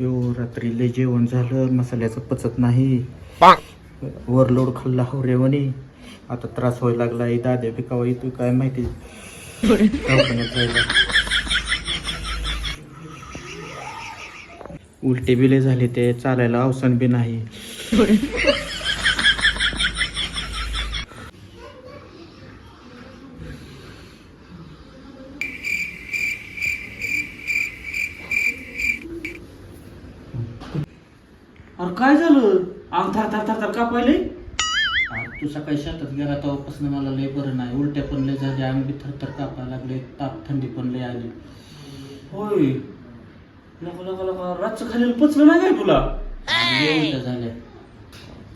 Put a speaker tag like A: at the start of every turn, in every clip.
A: यो रात्री लय जेवण झालं मसाल्याचं पचत नाही. ओव्हरलोड खाल्ला हो रेवणी आता त्रास व्हायला लागला दाद्या पिकावा येतो काय माहिती. उलटे बिले झाले ते चालायला अवसान बी नाही.
B: अरे काय झालं? अंग थार थार थार थार का पहिले
A: तू सकाळी शेतात गेला तेव्हापासून मला लय बरं नाही. उलट्या पण लय झाल्या अंग बी थरथर कापायला लागले ताप थंडी पण लय आली.
B: होय. लका लका लका रातचं खाल्लेलं पचलं नाही काय तुला?
A: लय उलट्या झाल्या.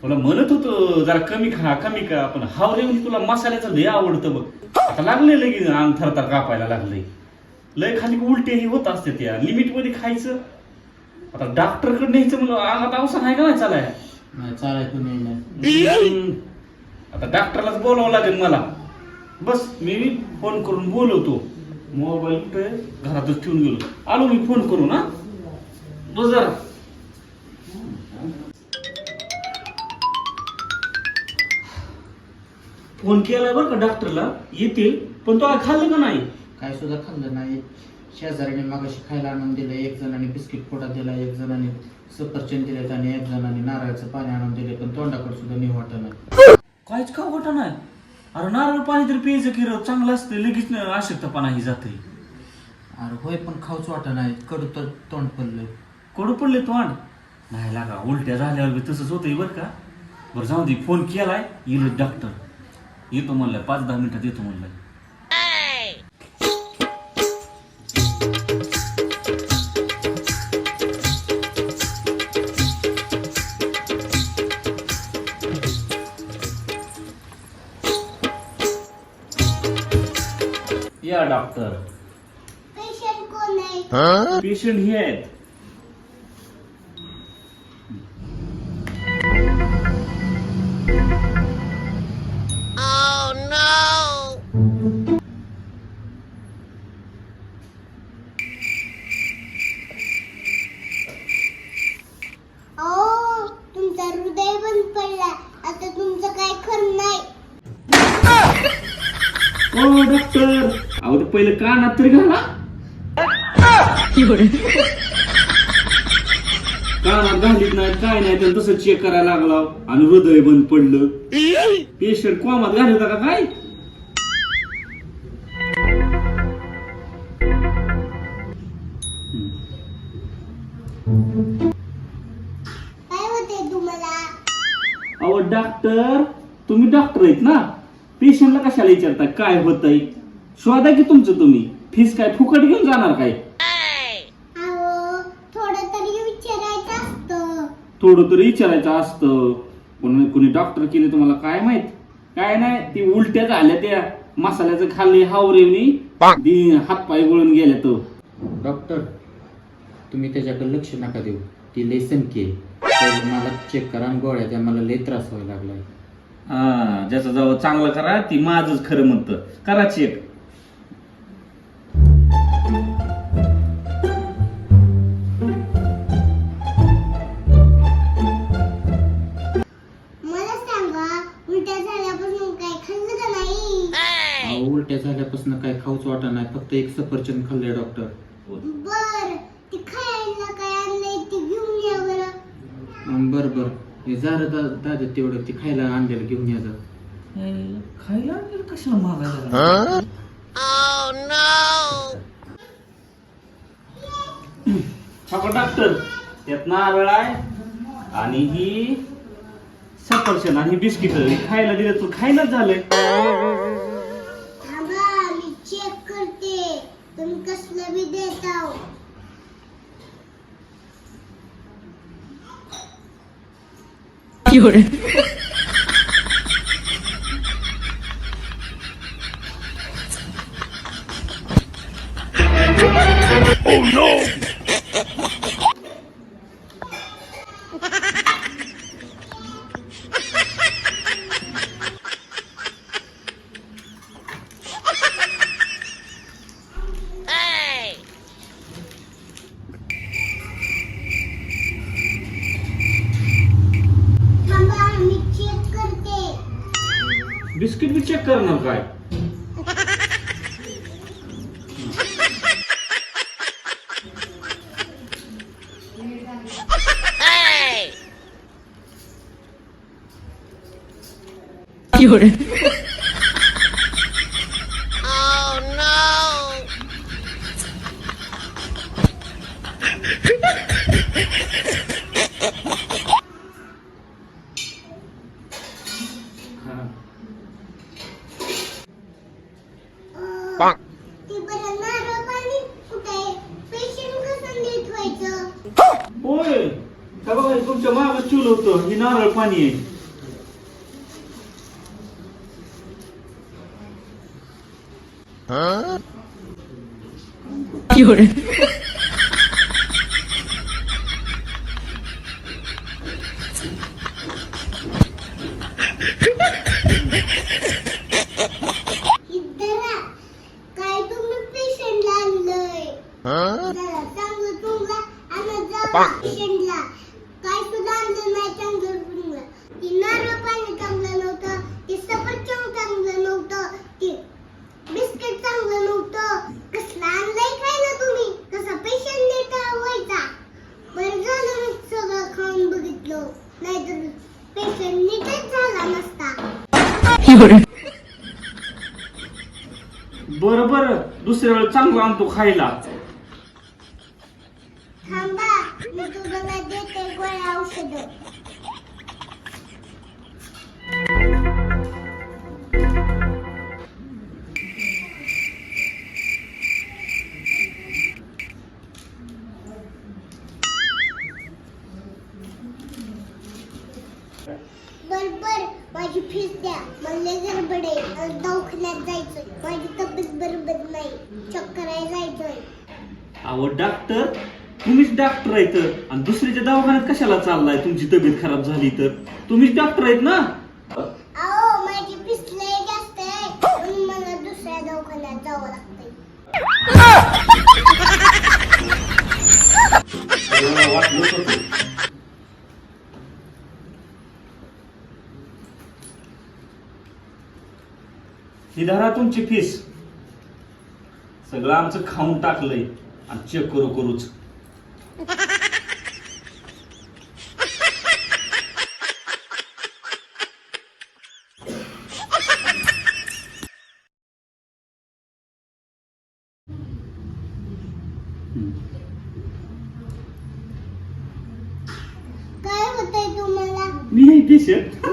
B: तुला म्हणत होतो जरा कमी खा कमी खा पण हावरे म्हणजे तुला मसाल्याचं लय आवडतं बघ. आता लागले लगेच अंग थर थर कापायला लागले. लय खाली उलटे हे होत असते त्या. लिमिटमध्ये खायचं. आता डॉक्टरकडे न्यायचं म्हणून अंगात अवसान आहे का नाही चालाय
A: नाही चालायचं नाही नाही.
B: हम्म. आता डॉक्टरलाच बोलावं लागेल मला. बस मी फोन करून बोलवतो. मोबाईल कुठे? घरातच ठेवून गेलो. आलो मी फोन करून हा. बस जरा. फोन केलाय बरं का डॉक्टरला येतील पण तो काय खाल्लं का नाही?
A: काय सुद्धा खाल्लं नाही. शेजाऱ्याने मागाशी खायला आणून दिलं एक जणांनी बिस्किट पोटा दिला एक जणांनी सफरचंद दिलेत आणि एक जणांनी नारळाचं पाणी आणून दिले पण तोंडाकडे सुद्धा नाही वाटत
B: काहीच का होता नाही? अरे नारळ पाणी तरी प्यायचं की रं, चांगलं असतं लगेच अशक्तपणा ही जाते.
A: अरे होय पण खाऊच वाटत नाही. कडू तर तोंड पडलंय
B: कडू पडले तोंड? नाही लागा उलट्या झाल्यावर बी तसंच होतंय बरं का. बरं जाऊ दे फोन केलाय येईल डॉक्टर येतो म्हणलं पाच दहा मिनिटात येतो म्हणलं. डॉक्टर
C: पेशंट कोण आहे
B: पेशंट हे आहेत
C: अहो तुमचा हृदय बंद पडला आता तुमचं काय खरं नाही
B: ओ डॉक्टर अहो ते पहिले कानात तरी घाला. कानात घालीत नाही काय नाही तर तसं चेक करायला लागला. आणि हृदय बंद पडलं. पेशंट कोमात घालत होता का काय?
C: काय होते तुम्हाला?
B: अहो डॉक्टर तुम्ही डॉक्टर आहेत ना? पेशंटला कशाला विचारता काय होतंय? शोधा की तुमचं तुम्ही? फीस काय फुकट घेऊन जाणार काय?
C: अहो थोडं तरी विचारायचं असतं.
B: थोडं तरी विचारायचं असतं. पण कुणी डॉक्टर केले तुम्हाला काय माहीत? काय नाही ती उलट्या झाल्या त्या. मसाल्याचं खाल्ले हावरेवनी हात पाय गळून गेल्या तो
A: डॉक्टर तुम्ही त्याच्याकडे लक्ष नका देऊ. ती लेसन की मला चेक करा आणि गोळ्या द्या मला लय त्रास व्हायला लागलाय.
B: हा ज्याचं जवळ चांगलं करा ती माझच खरं म्हणतं. करा चेक
C: उलट्या झाल्यापासून काय
A: खाऊच वाटत नाही फक्त एक सफरचंद खाल्लंय डॉक्टर
C: बर ते खायला काय आणलंय ते घेऊन या बरं.
A: अं, बरं बरं. हे झालं दा दादा तेवढं ते खायला आणलेलं घेऊन या जा.
B: खायला कशाला मागायला छापा डॉक्टर त्यात नारळ आहे. आणि ही सफरचंद आणि बिस्किट. खायला दिलं तर खायलाच झालंय.
C: Lucas lebih me deixou. Que. Biscuit बी चेक
B: करणार काय हा.
C: ते बरं नारळ पाणी कुठे पेशंट कसं नीट व्हायचं
B: होय का बघा हे तुमच्या माग चूल होतं ही नारळ पाणी आहे
C: इधरा काय तुम्ही पेशंटला आणलंय जरा चांगलं तुमला आणत जा पेशंटला काय सुद्धा आणलं नाही चांगलं तुमला ती नारळ पाणी चांगलं नव्हतं ते सफरचंद चांगलं नव्हतं ते बिस्किट चांगलं नव्हतं कसलं आणलंय तुम्ही कसा पेशंट व्हायचा बरं झालं मी सगळं खाऊन बघितलं नाहीतर पेशंट नीटच झाला नसता
B: बरं बरं दुसऱ्या वेळेस चांगलं आणतो खायला
C: थांबा मी तुम्हाला देते गोळ्या औषध? बर बर माझी फीस द्या. मला गडबड आहे. दवाखान्यात जायचंय. माझी तब्येत बरोबर नाही. चक्कर आहे जायचंय.
B: अहो डॉक्टर तुम्हीच डॉक्टर आहेत आणि दुसऱ्याच्या दवाखान्यात कशाला चाललाय? तुमची तब्येत खराब झाली तर. तुम्हीच डॉक्टर आहेत ना?
C: अहो माझी फीस लय जास्त आहे. म्हणून मला दुसऱ्या दवाखान्यात जावं लागतंय.
B: मला वाटलंच होतं. ही धरा तुमची फीस सगळं आमचं खाऊन टाकलंय. आणि चेक करू करूच.
C: काय होतंय तुम्हाला
B: मी नाही पेशंट